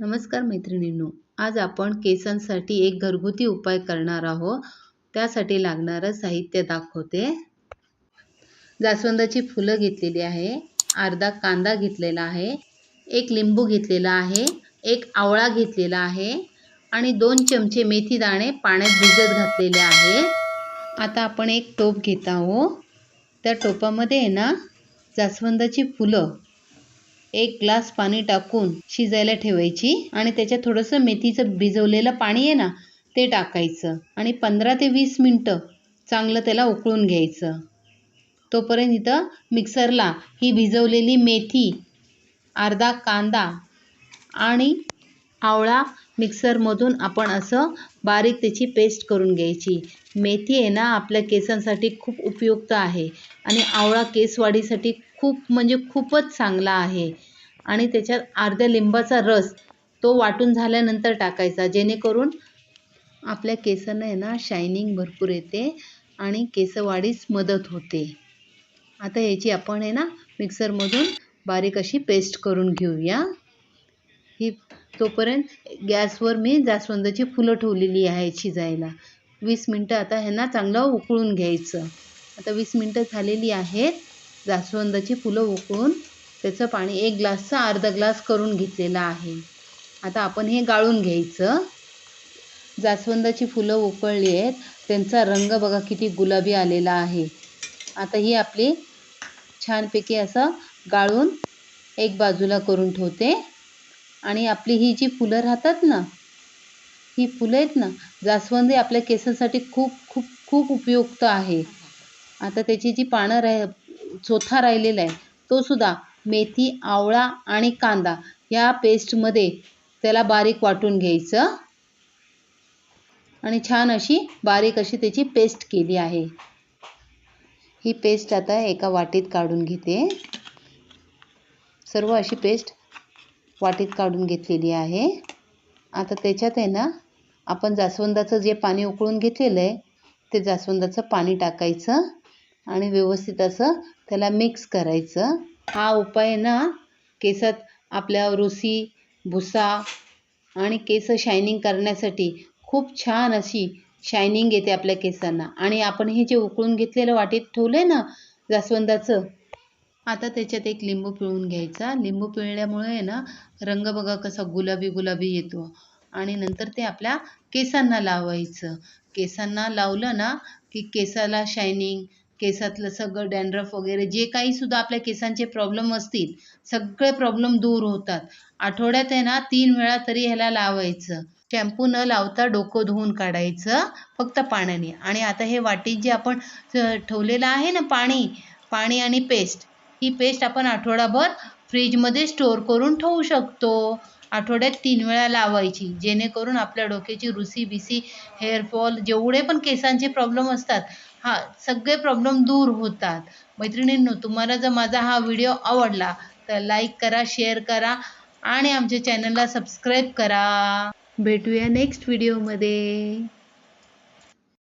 नमस्कार मैत्रिणींनो आज आपण केसांसाठी एक घरगुती उपाय करणार आहोत. त्यासाठी लागणारं साहित्य दाखवते. जास्वंदाची फुलं घेतलेली आहे अर्धा कांदा घेतलेला आहे एक लिंबू घेतलेला आहे एक आवळा घेतलेला आहे आणि दोन चमचे मेथी दाणे पाण्यात भिजत घातलेले आहे. आता आपण एक टोप घेत आहोत. त्या टोपामध्ये आहे ना जास्वंदाची फुलं एक ग्लास पाणी टाकून शिजायला ठेवायची आणि त्याच्यात थोडंसं मेथीचं भिजवलेलं पाणी आहे ना ते टाकायचं. आणि पंधरा ते वीस मिनटं चांगलं त्याला उकळून घ्यायचं. तोपर्यंत इथं मिक्सरला ही भिजवलेली मेथी अर्धा कांदा आणि आवळा मिक्सरमधून आपण असं बारीक त्याची पेस्ट करून घ्यायची. मेथी आहे ना आपल्या केसांसाठी खूप उपयुक्त आहे. आणि आवळा केसवाढीसाठी खूप म्हणजे खूपच चांगला आहे. आणि त्याच्यात अर्ध्या लिंबाचा रस तो वाटून झाल्यानंतर टाकायचा जेणेकरून आपल्या केसांना आहे ना शायनिंग भरपूर येते आणि केसवाढीस मदत होते. आता याची आपण आहे ना मिक्सरमधून बारीक अशी पेस्ट करून घेऊया. ही तोपर्यंत गॅसवर मी जास्वंदाची फुलं ठेवलेली आहेत शिजायला. वीस मिनटं आता ह्यांना चांगलं उकळून घ्यायचं. आता वीस मिनटं झालेली आहेत. जास्वंदाची फुलं उकळून त्याचं पाणी एक ग्लासचा अर्धा ग्लास करून घेतलेलं आहे. आता आपण हे गाळून घ्यायचं. जास्वंदाची फुलं उकळली आहेत. त्यांचा रंग बघा किती गुलाबी आलेला आहे. आता ही आपली छानपैकी असं गाळून एक बाजूला करून ठेवते. आणि आपली ही जी फुलं राहतात ना ही फुलं आहेत ना जास्वंदी आपल्या केसांसाठी खूप खूप खूप उपयुक्त आहे. आता त्याची जी पानं राह चोथा राहिलेला आहे तो सुद्धा मेथी आवळा आणि कांदा या पेस्टमध्ये त्याला बारीक वाटून घ्यायचं. आणि छान अशी बारीक अशी त्याची पेस्ट केली आहे. ही पेस्ट आता एका वाटीत काढून घेते. सर्व अशी पेस्ट वाटीत काढून घेतलेली आहे. आता त्याच्यात आहे ना आपण जास्वंदाचं जे पाणी उकळून घेतलेलं आहे ते जास्वंदाचं पाणी टाकायचं आणि व्यवस्थित असं त्याला मिक्स करायचं. हा उपाय ना केसात आपल्या रुसी भुसा आणि केस शायनिंग करण्यासाठी खूप छान अशी शायनिंग येते आपल्या केसांना. आणि आपण हे जे उकळून घेतलेलं वाटीत ठेवलं आहे ना जास्वंदाचं आता त्याच्यात एक लिंबू पिळून घ्यायचा. लिंबू पिळल्यामुळे आहे ना रंग बघा कसा गुलाबी गुलाबी येतो. आणि नंतर ते आपल्या केसांना लावायचं. केसांना लावलं ना की केसाला शायनिंग केसातलं सगळं डॅन्ड्रफ वगैरे जे काही सुद्धा आपल्या केसांचे प्रॉब्लेम असतील सगळे प्रॉब्लेम दूर होतात. आठवड्यात आहे ना तीन वेळा तरी ह्याला लावायचं. शॅम्पू न लावता डोकं धुवून काढायचं फक्त पाण्याने. आणि आता हे वाटीत जे आपण ठेवलेलं आहे ना पाणी पाणी आणि पेस्ट ही पेस्ट आपण आठवडाभर फ्रीजमध्ये स्टोअर करून ठेवू शकतो. आठवड्यात तीन वेळा लावायची जेणेकरून आपल्या डोक्याची रुसी बिसी हेअरफॉल जेवढे पण केसांचे प्रॉब्लेम असतात हा सगळे प्रॉब्लेम दूर होतात. मैत्रिणींनो तुम्हाला जर माझा हा व्हिडिओ आवडला तर लाईक करा शेअर करा आणि आमच्या चॅनलला सबस्क्राईब करा. भेटूया नेक्स्ट व्हिडिओमध्ये